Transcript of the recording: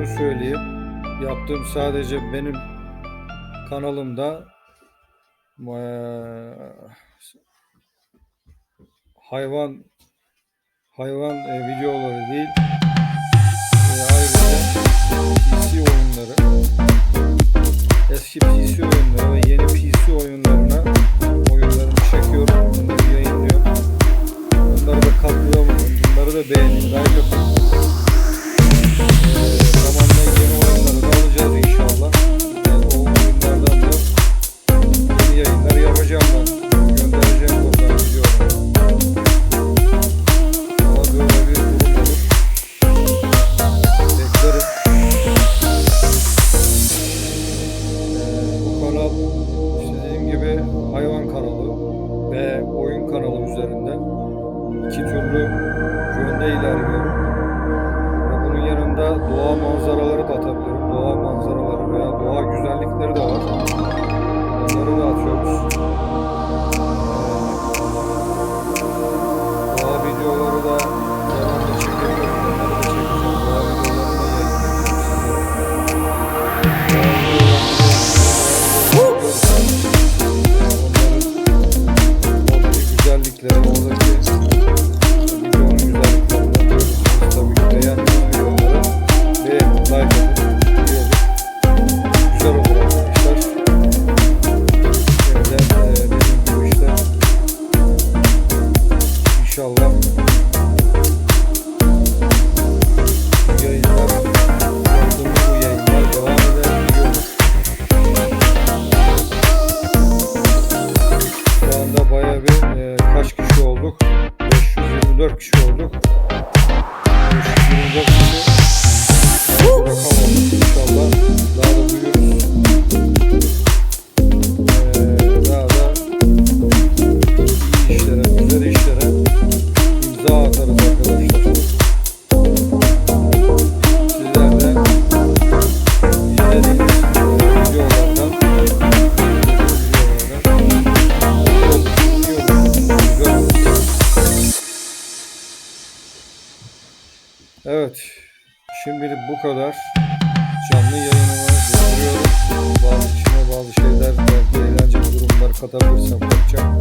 şunu söyleyeyim. Yaptığım sadece benim kanalımda hayvan hayvan videoları değil ayrıca PC oyunları eski PC oyunları ve yeni PC oyunlarına oyunlarını çekiyorum bunları yayınlıyorum bunları da katlıyorum bunları da beğenin like yapın ve oyun kanalım üzerinden iki türlü yönde ilerliyorum. Ve bunun yanında doğa manzaraları da atabiliyorum. daha atarız arkadaşlar. Sizler de izlediğiniz videolardan Evet. Şimdilik bu kadar. Canlı yayınımı bitiriyorum. Bazı içine bazı şeyler belki eğlenceli durumlar katabilirsem yapacağım.